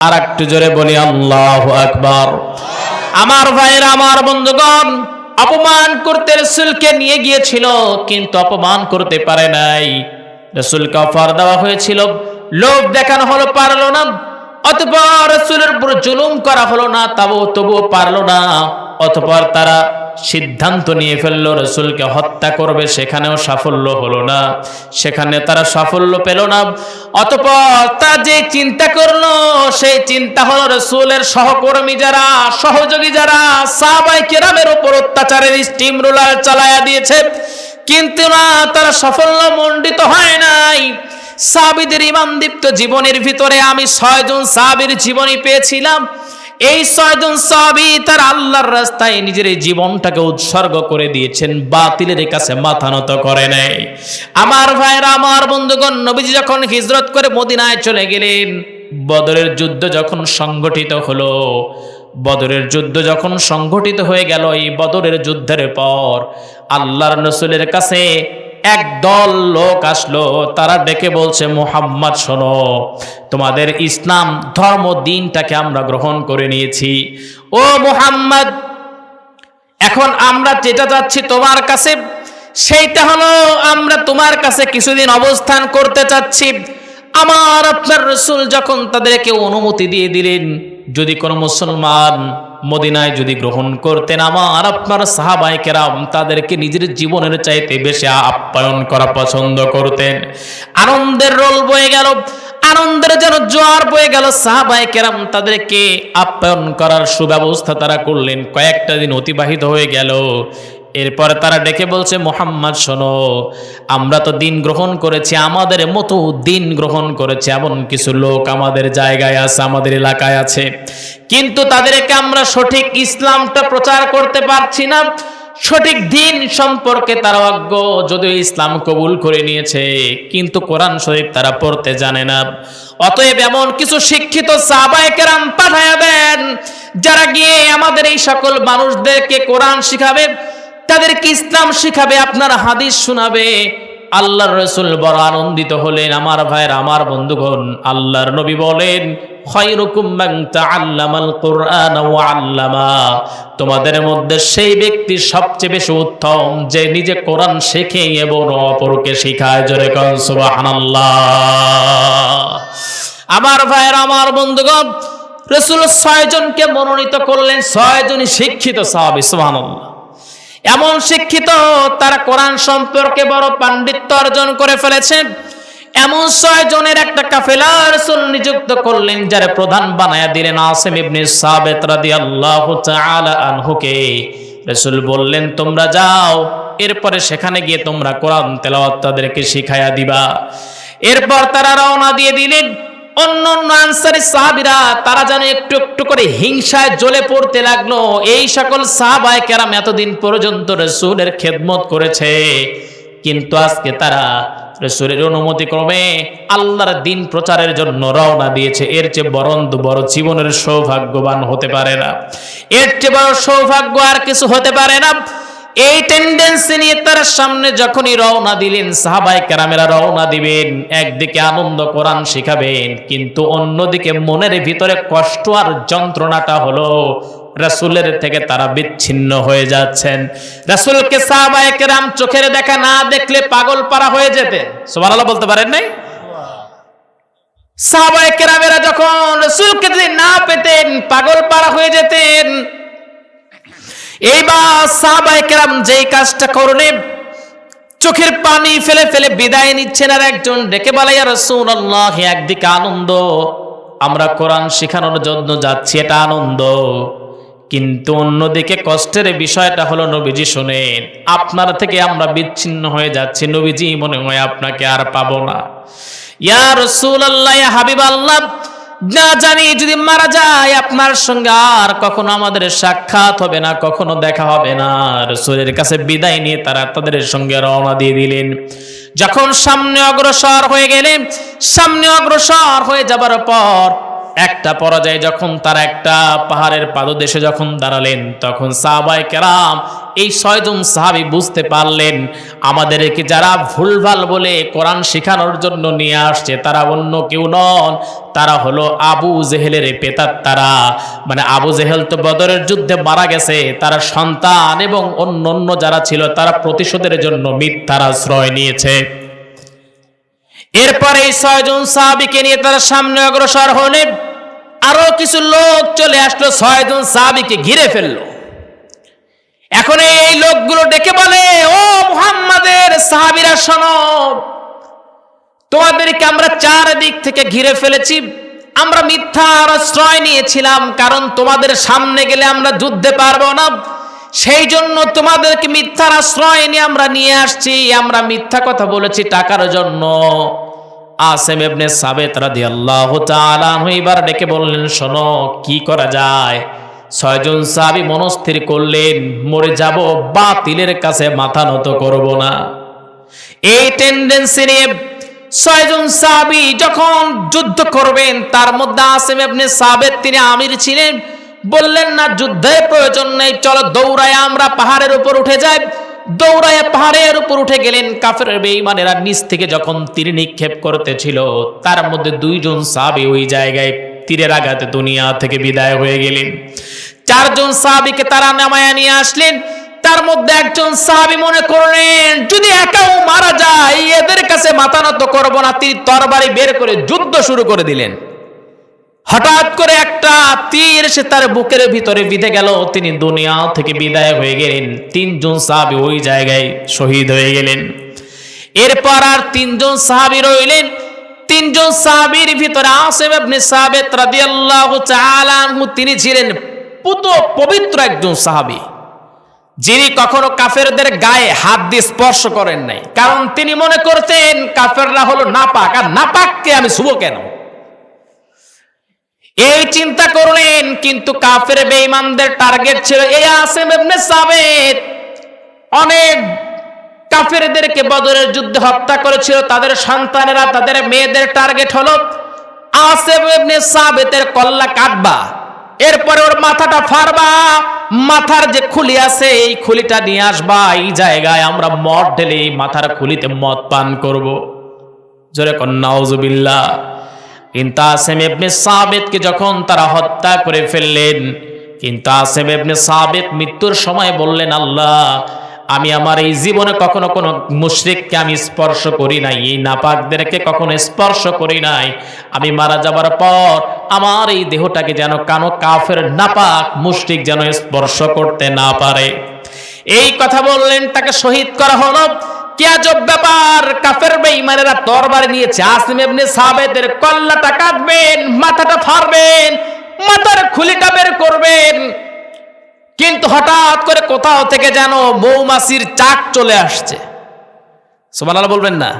আর একটু জোরে বলি, আল্লাহ আকবার। আমার ভাইয়ের, আমার বন্ধুগণ, অপমান করতে রসুলকে নিয়ে গিয়েছিল, কিন্তু অপমান করতে পারে নাই। রসুলকে অফার দেওয়া হয়েছিল, লোভ দেখানো হলো, পারল না। অতপর রসুলের উপর জুলুম করা হলো না তাবু তবুও পারল না। অতপর তারা সিদ্ধান্ত নিয়ে ফেলল, রসুলকে হত্যা করবে, সেখানেও সাফল্য হলো না। সেখানে তারা সাফল্য পেল না। অতপর তারা যে চিন্তা করল, সেই চিন্তা হলো রসুলের সহকর্মী যারা, সহযোগী যারা সাহাবাই কেরামের উপর অত্যাচারের স্টিম রোলার চালায়া দিয়েছে। কিন্তু না, তারা সাফল্য মণ্ডিত হয় নাই। সাবিদের ইমানদীপ্ত জীবনের ভিতরে আমি ছয়জন সাবির জীবনী পেয়েছিলাম। এই ছয়জন সাবি তার আল্লাহর রাস্তায় নিজের জীবনটাকে উৎসর্গ করে দিয়েছেন, বাতিলের কাছে মাথা নত করে নেয়। আমার ভাইয়েরা, আমার বন্ধুগণ, নবীজি যখন হিজরত করে মদিনায় চলে গেলেন, বদরের যুদ্ধ যখন সংগঠিত হলো, বদরের যুদ্ধ যখন সংগঠিত হয়ে গেল, এই বদরের যুদ্ধের পর আল্লাহর রসুলের কাছে এক দল লোক আসলো, তারা ডেকে বলছে, মোহাম্মদ, শোনো, তোমাদের ইসলাম, ধর্ম, দিনটাকে আমরা গ্রহণ করে নিয়েছি। ও মোহাম্মদ, এখন আমরা যেটা যাচ্ছি তোমার কাছে, সেইটা হলো আমরা তোমার কাছে কিছুদিন অবস্থান করতে চাচ্ছি। আমার আপনার রসুল যখন তাদেরকে অনুমতি দিয়ে দিলেন, যদি কোনো মুসলমান মদিনায় যদি গ্রহণ করতেন, আমার আপনার সাহাবাই কেরাম তাদেরকে নিজের জীবনের চাইতে বেশি আপ্যায়ন করা পছন্দ করতেন। আনন্দের রোল বয়ে গেল, আনন্দের যেন জোয়ার বয়ে গেল সাহাবাই কেরাম তাদেরকে আপ্যায়ন করার সুব্যবস্থা তারা করলেন। কয়েকটা দিন অতিবাহিত হয়ে গেল এরপরে তারা ডেকে বলছে, মোহাম্মদ, শোনো, আমরা তো দিন গ্রহণ করেছি, আমাদের মতো দিন গ্রহণ করেছে, এমন কিছু লোক আমাদের জায়গায় আছে, আমাদের এলাকায় আছে। কিন্তু তাদেরকে আমরা সঠিক ইসলামটা প্রচার করতে পারছি না। সঠিক দিন সম্পর্কে তারা অজ্ঞ, যদিও ইসলাম কবুল করে নিয়েছে, কিন্তু কোরআন শরীফ তারা পড়তে জানে না। অতএব এমন কিছু শিক্ষিত পাঠায় দেন, যারা গিয়ে আমাদের এই সকল মানুষদেরকে কোরআন শিখাবে। তাদেরকে ইসলাম শিখাবে, আপনার হাদিস শোনাবে। আল্লাহর রসুল বড় আনন্দিত হলেন, আমার ভাইয়ের, আমার বন্ধুগণ, আল্লাহর নবী বলেন তোমাদের মধ্যে সেই ব্যক্তি সবচেয়ে বেশি উত্তম, যে নিজে কোরআন শেখে এবং অপরকে শিখায়। জোরে আমার ভাইয়ের, আমার বন্ধুগণ, রসুল ছয়জনকে মনোনীত করলেন ছয়জনই শিক্ষিত সাহাবী, সুবহানাল্লাহ। এমন শিক্ষিত, তারা কোরআন সম্পর্কে বড় পাণ্ডিত্য অর্জন করে ফেলেছেন এমন ছয় জনের একটা কাফেলা রসুল নিযুক্ত করলেন, যারা প্রধান বানায়া দিলেন আসিম ইবনে সাবেত রাদিয়াল্লাহু তাআলা আনহুকে। রসুল বললেন, তোমরা যাও, এরপরে সেখানে গিয়ে তোমরা কোরআন তেলাওয়াত তাদেরকে শিখায়া দিবা। এরপর তারা রওনা দিয়ে দিলেন। অন্য অন্য আনসারি সাহাবিরা, তারা যেন একটু একটু করে হিংসায় জ্বলে পড়তে লাগল। এই সকল সাহাবায় কেরাম এতদিন পর্যন্ত রসুলের খেদমত করেছে। কিন্তু আজকে তারা রসুলের অনুমতি ক্রমে আল্লাহর দিন প্রচারের জন্য রওনা দিয়েছে। এর চেয়ে বরন্দ বড় জীবনের সৌভাগ্যবান হতে পারে না। এর চেয়ে বড় সৌভাগ্য আর কিছু হতে পারে না। এই টেন্ডেন্সি নিয়ে তারা সামনে যখনই রওনা দিলেন সাহাবাই কেরামেরা রওনা দিবেন, একদিকে আনন্দ কোরআন শিখাবেন, কিন্তু অন্যদিকে মনের ভিতরে কষ্ট আর যন্ত্রণাটা হলো রাসুলের থেকে তারা বিচ্ছিন্ন হয়ে যাচ্ছেন। রাসুলকে সাহাবাই কেরাম চোখের দেখা না দেখলে পাগল পারা হয়ে যেতেন সুবহানাল্লাহ বলতে পারেন নাই? সাহাবাই কেরামেরা যখন রসুলকে যদি না পেতেন, পাগল পারা হয়ে যেতেন যেই কাজটা চোখের পানি ফেলে ফেলে বিদায় নিচ্ছেন আর একজন ডেকে বলাইয়া রসুল্লাহ একদিকে আনন্দ। আমরা কোরআন শেখানোর জন্য যাচ্ছি, এটা আনন্দ। কিন্তু অন্যদিকে কষ্টের বিষয়টা হলো, নবীজি শোনেন, আপনার থেকে আমরা বিচ্ছিন্ন হয়ে যাচ্ছি, নবীজি মনে হয় আপনাকে আর পাবো না। ইয়া রসুল আল্লাহ হাবিব আল্লাহ না জানি যদি মারা যায়, আপনার সঙ্গে আর কখনো আমাদের সাক্ষাৎ হবে না, কখনো দেখা হবে না। রসুলের কাছে বিদায় নিয়ে তারা তাদের সঙ্গে রওনা দিয়ে দিলেন। যখন সামনে অগ্রসর হয়ে গেলেন, সামনে অগ্রসর হয়ে যাবার পর একটা পরাজয়, যখন তারা একটা পাহাড়ের পাদদেশে যখন দাঁড়ালেন, তখন সাহাবাই কেরাম এই ছয়জন সাহাবি বুঝতে পারলেন, আমাদেরকে যারা ভুলভাল বলে কোরআন শেখানোর জন্য নিয়ে আসছে, তারা অন্য কেউ নন। তারা হলো আবু জেহেলের পেতার তারা। মানে আবু জেহেল তো বদরের যুদ্ধে মারা গেছে, তারা সন্তান এবং অন্য অন্য যারা ছিল, তারা প্রতিশোধের জন্য মিথ্যার আশ্রয় নিয়েছে। এরপরে এই ছয়জন সাহাবিকে নিয়ে তারা সামনে অগ্রসর হলেন। আরও কিছু লোক চলে আসলো, ছয়জন সাহাবিকে ঘিরে ফেলল। এখন এই লোকগুলো ডেকে বলে, ও মুহাম্মাদের সাহাবিরা, শোনো। তোমাদেরকে আমরা চারদিক থেকে ঘিরে ফেলেছি। আমরা মিথ্যার আশ্রয় নিয়েছিলাম, কারণ তোমাদের সামনে গেলে আমরা যুদ্ধে পারব না। সেই জন্য তোমাদেরকে মিথ্যার আশ্রয় নিয়ে আমরা নিয়ে আসছি। আমরা মিথ্যা কথা বলেছি টাকার জন্য। আসেম এবনে সাবেত রাদিয়াল্লাহু তাআলা এবার ডেকে বললেন, শোনো, কি করা যায়? ছয়জন সাহাবী মনস্থির করলেন, মরে যাব, বাতিলের কাছে মাথা নত করব না। এই টেন্ডেন্সি নিয়ে ছয়জন সাহাবী যখন যুদ্ধ করবেন, তার মধ্যে আসেম আপনি সাবেত, তিনি আমির ছিলেন, বললেন, না, যুদ্ধের প্রয়োজন নেই, চলো দৌড়ায় আমরা পাহাড়ের উপর উঠে যাই। দৌড়ায় পাহাড়ের উপর উঠে গেলেন, কাফের বেঈমানেরা নিচ থেকে যখন তীর নিক্ষেপ করতেছিল, তার মধ্যে দুইজন সাহাবী ওই জায়গায় তীরের আঘাতে দুনিয়া থেকে বিদায় হয়ে গেলেন। চারজন সাহাবীকে তারা নামায়া নিয়ে আসলেন। তার মধ্যে একজন সাহাবী মনে করলেন, যদি একাও মারা যায়, এদের কাছে মাথা নত করব না। তিনি তরবারি বের করে যুদ্ধ শুরু করে দিলেন। হঠাৎ করে একটা তীর সে তার বুকের ভিতরে বিঁধে গেল। তিনি দুনিয়া থেকে বিদায় হয়ে গেলেন। তিনজন সাহাবী ওই জায়গায় শহীদ হয়ে গেলেন। এরপর আর তিনজন সাহাবী রইলেন। তিনজন সাহাবীর ভিতরে আসেম আপনি সাহাবেত রাদিয়াল্লাহু তাআলা তিনি ছিলেন পুত পবিত্র একজন সাহাবী। যিনি কখনো কাফেরদের গায়ে হাত দিয়ে স্পর্শ করেন নাই। কারণ তিনি মনে করতেন, কাফেররা হলো নাপাক। আর নাপাককে আমি শুভ কেন? এই চিন্তা করলেন, কিন্তু কাফের বেঈমানদের টার্গেট ছিল এই আসেম ইবনে সাবেত। অনেক কাফেরদেরকে বদরের যুদ্ধে হত্যা করেছিল। তাদের সন্তানেরা, তাদের মেয়েদের টার্গেট হলো আসেম ইবনে সাবেতের কল্লা কাটবা। এরপরে ওর মাথাটা ফারবা মাথার যে খুলি আছে, এই খুলিটা নিয়ে আসবা। এই জায়গায় আমরা মদ ঢেলে এই মাথার খুলিতে মদ পান করব। জোরে কন্যাউজুবিল্লা কিন্তু আসেম ইবনে সাবেতকে যখন তারা হত্যা করে ফেললেন কিন্তু আসেম ইবনে সাবেদ মৃত্যুর সময় বললেন, আল্লাহ আমি আমার এই জীবনে কখনো কোনো মুশরিককে আমি স্পর্শ করি নাই, এই নাপাকদেরকে কখনো স্পর্শ করি নাই। আমি মারা যাবার পর আমার এই দেহটাকে যেন কানো কাফের নাপাক মুশরিক যেন স্পর্শ করতে না পারে। এই কথা বললেন, তাকে শহীদ করা হলো। ব্যাপার, কাফের নিয়েছে। সাবেদের মাথাটা ফাড়বেন, মাথার খুলিটা বের করবেন। কিন্তু হঠাৎ করে কোথাও থেকে যেন মৌমাছির চাক চলে আসছে। সুবহানাল্লাহ বলবেন না।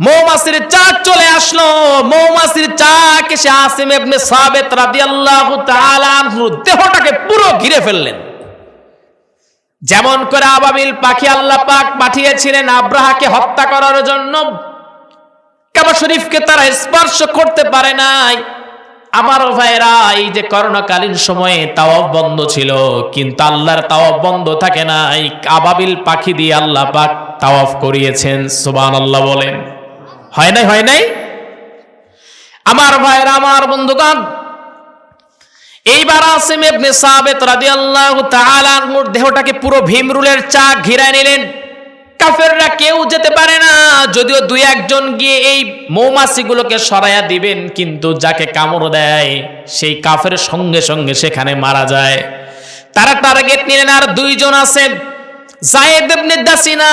মৌমাছির চাক চলে আসলো। মৌমাছির চাক এসে আসিম ইবনে সাবেত রাদিয়াল্লাহু তাআলা দেহটাকে পুরো ঘিরে ফেললেন। যেমন করে আবাবিল পাখি আল্লাহ পাক পাঠিয়েছিলেন আব্রাহাকে হত্যা করার জন্য। কাবা শরীফকে তারা স্পর্শ করতে পারে নাই। আমার ভাইরা এই যে করোনাকালীন সময়ে তাওয়াব বন্ধ ছিল, কিন্তু আল্লাহর তাওয়াব বন্ধ থাকে না এই আবাবিল পাখি দিয়ে আল্লাহ পাক তাওয়াফ করিয়েছেন সুবান আল্লাহ বলেন। হয় নাই হয় নাই? আমার ভাইরা আমার বন্ধুগণ, এইবার আসিম ইবনে সাবেত তাআলা আনহুর দেহটাকে পুরো ভীমরুলের চাক ঘিরায় নিলেন। কাফেররা কেউ যেতে পারে না। যদিও দুই একজন গিয়ে এই মৌমাছিগুলোকে সরাইয়া দিবেন, কিন্তু যাকে কামড় দেয়, সেই কাফের সঙ্গে সঙ্গে সেখানে মারা যায়। তারা টার্গেট নিলেন, আর দুইজন আছেন জায়েদ ইবনে দাসিনা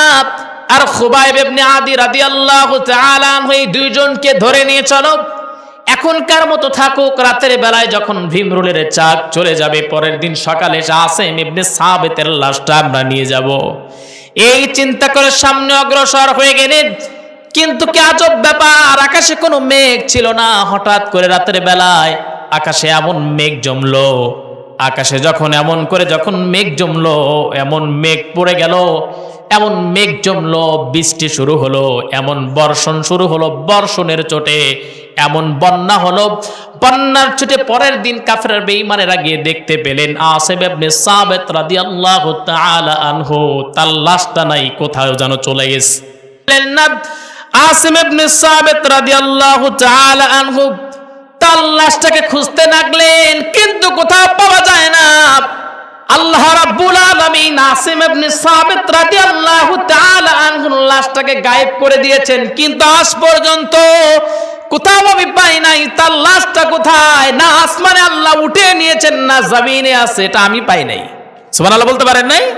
আর খুবাইব ইবনে আদি রাদিয়াল্লাহু তাআলা এই দুইজনকে ধরে নিয়ে চলো। এখনকার মতো থাকুক, রাতের বেলায় যখন ভীমরুলের চাক চলে যাবে, পরের দিন সকালে আসেম ইবনে সাবেতের লাশটা আমরা নিয়ে যাব। এই চিন্তা করে সামনে অগ্রসর হয়ে গেলেন কিন্তু কি আজব ব্যাপার? আকাশে কোনো মেঘ ছিল না। হঠাৎ করে রাতের বেলায় আকাশে এমন মেঘ জমলো। আকাশে যখন এমন করে যখন মেঘ জমলো, এমন মেঘ পড়ে গেল, এমন মেঘ জমলো, বৃষ্টি শুরু হলো, এমন বর্ষণ শুরু হলো বর্ষণের চোটে। এমন বন্যা হলো। বন্যার চোটে পরের দিন কাফের বেঈমানেরা গিয়ে দেখতে পেলেন আসেব ইবনে সাবিত রাদিয়াল্লাহু তাআলা আনহু। তার লাশটা নাই কোথাও যেন চলে গেছে। না, আসিম ইবনে সাবিত রাদিয়াল্লাহু তাআলা আনহু, তার লাশটাকে খুঁজতে লাগলেন, কিন্তু কোথাও পাওয়া যায় না। আল্লাহ রাব্বুল আলামিন আসিম ইবনে সাবিত রাদিয়াল্লাহু তাআলা আনহুর লাশটাকে গায়েব করে দিয়েছেন, কিন্তু আজ পর্যন্ত কোথাও আমি পাই নাই, তার লাশটা কোথায়? না আসমানে আল্লাহ উঠে নিয়েছেন, না জমিনে আছে, এটা আমি পাই নাই। সুবহানাল্লাহ বলতে পারেন নাই?